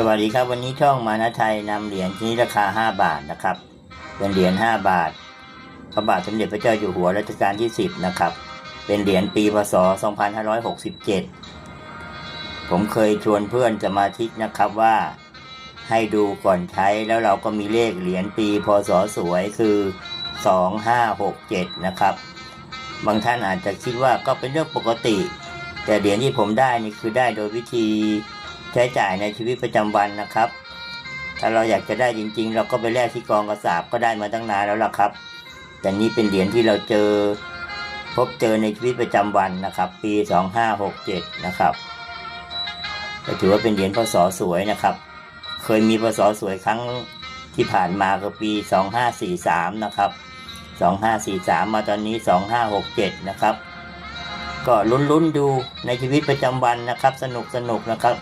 สวัสดีครับวันนี้ช่องมานะไทยนำเหรียญชนิดราคา 5 บาทนะครับ เป็นเหรียญ 5 บาทพระบาทสมเด็จพระเจ้าอยู่หัวรัชกาลที่ 10 นะครับ เป็นเหรียญปีพศ 2567 ผมเคยชวนเพื่อนสมาชิกนะครับว่าให้ดูก่อนใช้แล้วเราก็มีเลขเหรียญปีพศสวยคือ 2567 นะครับ บางท่านอาจจะคิดว่าก็เป็นเรื่องปกติ แต่เหรียญที่ผมได้นี่คือได้โดยวิธี ใช้จ่ายในชีวิตประจำวันนะครับ ถ้าเราอยากจะได้จริง ๆ เราก็ไปแลกที่กองกระสาบก็ได้มาตั้งนานแล้วล่ะครับ แต่นี่เป็นเหรียญที่เราเจอ พบเจอในชีวิตประจำวันนะครับ ปี 2567 นะครับก็ถือว่าเป็นเหรียญพศสวยนะครับ เคยมีพศสวยครั้งที่ผ่านมาก็ปี 2543 นะครับ 2543 มาตอนนี้ 2567 นะครับ ก็ลุ้นๆดูในชีวิตประจำวันนะครับ สนุกสนุกนะครับ